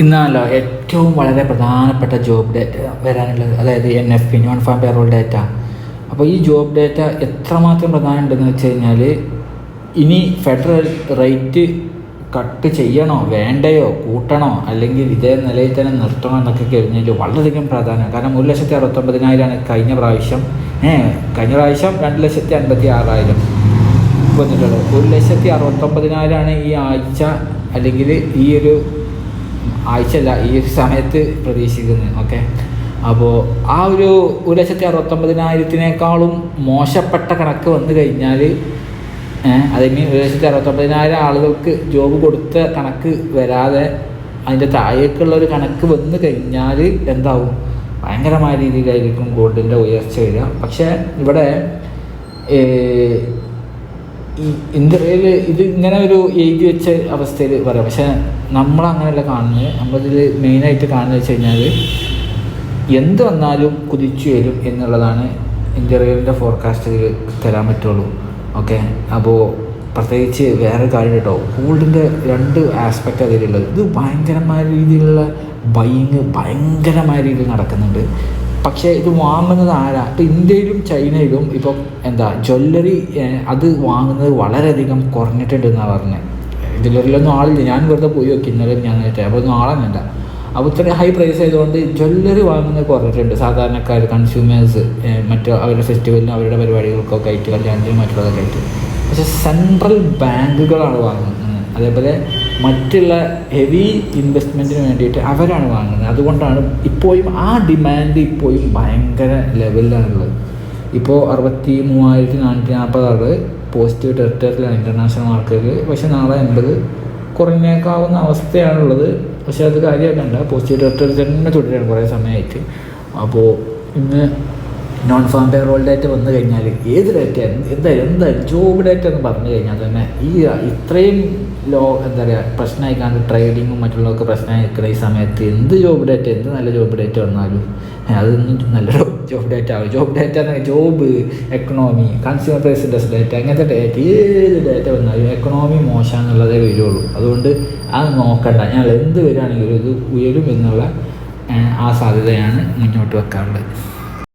ഇന്നാണല്ലോ ഏറ്റവും വളരെ പ്രധാനപ്പെട്ട ജോബ് ഡേറ്റ വരാനുള്ളത്. അതായത് N F P non farm payroll data അപ്പോൾ ഈ ജോബ് ഡേറ്റ എത്രമാത്രം പ്രധാനമുണ്ടെന്ന് വെച്ച് കഴിഞ്ഞാൽ ഇനി ഫെഡറൽ റേറ്റ് കട്ട് ചെയ്യണോ വേണ്ടയോ കൂട്ടണോ അല്ലെങ്കിൽ ഇതേ നിലയിൽ തന്നെ നിർത്തണോ എന്നൊക്കെ കഴിഞ്ഞാൽ വളരെയധികം പ്രാധാന്യം. കാരണം ഒരു ലക്ഷത്തി അറുപത്തൊമ്പതിനായിരമാണ് കഴിഞ്ഞ പ്രാവശ്യം. ഏഹ് കഴിഞ്ഞ പ്രാവശ്യം രണ്ട് ലക്ഷത്തി അൻപത്തി ആറായിരം വന്നിട്ടുള്ളത്. ഒരു ലക്ഷത്തി അറുപത്തൊമ്പതിനായിരമാണ് ഈ ആഴ്ച അല്ലെങ്കിൽ ഈ ഒരു ആഴ്ചയല്ല ഈ ഒരു സമയത്ത് പ്രതീക്ഷിക്കുന്നത് ഓക്കെ അപ്പോൾ ആ ഒരു ഒരു ലക്ഷത്തി അറുപത്തൊമ്പതിനായിരത്തിനേക്കാളും മോശപ്പെട്ട കണക്ക് വന്നു കഴിഞ്ഞാൽ അതിന് ഒരു ലക്ഷത്തി അറുപത്തൊമ്പതിനായിരം ആളുകൾക്ക് ജോബ് കൊടുത്ത കണക്ക് വരാതെ അതിന്റെ താഴേക്കുള്ള ഒരു കണക്ക് വന്നു കഴിഞ്ഞാൽ എന്താവും? ഭയങ്കരമായ രീതിയിലായിരിക്കും ഗോൾഡിന്റെ ഉയർച്ച വരിക. പക്ഷേ ഇവിടെ ഈ ഇന്ത്യയിൽ ഇത് ഇങ്ങനെ ഒരു എഴുതി വെച്ച അവസ്ഥയിൽ പറയാം. പക്ഷെ നമ്മളങ്ങനെയല്ല കാണുന്നത്. നമ്മളിതിൽ മെയിനായിട്ട് കാണുന്നത് വെച്ച് കഴിഞ്ഞാൽ എന്ത് വന്നാലും കുതിച്ചു വരും എന്നുള്ളതാണ് ഇന്ത്യയിലെ ഫോർകാസ്റ്റിൽ തരാൻ പറ്റുള്ളൂ. ഓക്കെ? അപ്പോൾ പ്രത്യേകിച്ച് വേറെ കാര്യം കേട്ടോ. ഗോൾഡിന്റെ രണ്ട് ആസ്പെക്റ്റ് അതിലുള്ളത്. ഇത് ഭയങ്കരമായ രീതിയിലുള്ള ബൈങ് ഭയങ്കരമായ രീതിയിൽ നടക്കുന്നുണ്ട്. പക്ഷേ ഇത് വാങ്ങുന്നത് ആരാ? ഇപ്പോൾ ഇന്ത്യയിലും ചൈനയിലും ഇപ്പോൾ എന്താ ജ്വല്ലറി അത് വാങ്ങുന്നത് വളരെയധികം കുറഞ്ഞിട്ടുണ്ട് എന്നാണ് പറഞ്ഞത് ജ്വല്ലറിയിലൊന്നും ആളില്ല. ഞാൻ വെറുതെ പോയി നോക്കി. ഇന്നലെ ഞാൻ അപ്പോൾ ഒന്നും ആളെന്നല്ല അപ്പോൾ ഇത്രയും ഹൈ പ്രൈസ് ആയതുകൊണ്ട് ജ്വല്ലറി വാങ്ങുന്നത് കുറഞ്ഞിട്ടുണ്ട്. സാധാരണക്കാർ കൺസ്യൂമേഴ്സ് മറ്റു അവരുടെ ഫെസ്റ്റിവലിനും അവരുടെ പരിപാടികൾക്കൊക്കെ ആയിട്ട് കല്യാണത്തിനും മറ്റുള്ളതൊക്കെ ആയിട്ട്. പക്ഷേ സെൻട്രൽ ബാങ്കുകളാണ് വാങ്ങുന്നത്. അതേപോലെ മറ്റുള്ള ഹെവി ഇൻവെസ്റ്റ്മെന്റിന് വേണ്ടിയിട്ട് അവരാണ് വാങ്ങുന്നത്. അതുകൊണ്ടാണ് ഇപ്പോഴും ആ ഡിമാൻഡ് ഇപ്പോഴും ഭയങ്കര ലെവലിലാണുള്ളത് ഇപ്പോൾ അറുപത്തി മൂവായിരത്തി നാനൂറ്റി നാൽപ്പത് ആൾ പോസിറ്റീവ് ടെറിട്ടറിയിലാണ് ഇന്റർനാഷണൽ മാർക്കറ്റിൽ പക്ഷേ നാളെ എൺപത് കുറഞ്ഞേക്കാവുന്ന അവസ്ഥയാണുള്ളത്. പക്ഷേ അത് കാര്യമാക്കണ്ട. പോസിറ്റീവ് ടെറിട്ടറി തന്നെ തുടരുകയാണ് കുറേ സമയമായിട്ട് അപ്പോൾ ഇന്ന് നോൺ ഫാം പേറോൾ ഡേറ്റ വന്നു കഴിഞ്ഞാൽ ഏത് ഡേറ്റ എന്താ എന്താ ജോബ് ഡേറ്റ എന്ന് പറഞ്ഞു കഴിഞ്ഞാൽ തന്നെ ഈ ഇത്രയും ലോ എന്താ പറയുക പ്രശ്നമായി കാണുന്ന ട്രേഡിങ്ങും മറ്റുള്ളതൊക്കെ പ്രശ്നമായി നിൽക്കുന്ന ഈ സമയത്ത് എന്ത് ജോബ് ഡേറ്റ എന്ത് നല്ല ജോബ് ഡേറ്റ വന്നാലും അതൊന്നും നല്ല ജോബ് ഡേറ്റ ആവും ജോബ് ഡേറ്റ എന്ന് job economy consumer price index data അങ്ങനത്തെ ഡേറ്റ ഏത് ഡേറ്റ വന്നാലും എക്കണോമി മോശമാണെന്നുള്ളതേ വരുള്ളൂ. അതുകൊണ്ട് അത് നോക്കണ്ട. ഞങ്ങൾ എന്ത് വരികയാണെങ്കിലും ഇത് ഉയരും എന്നുള്ള ആ സാധ്യതയാണ് മുന്നോട്ട് വെക്കാറുള്ളത്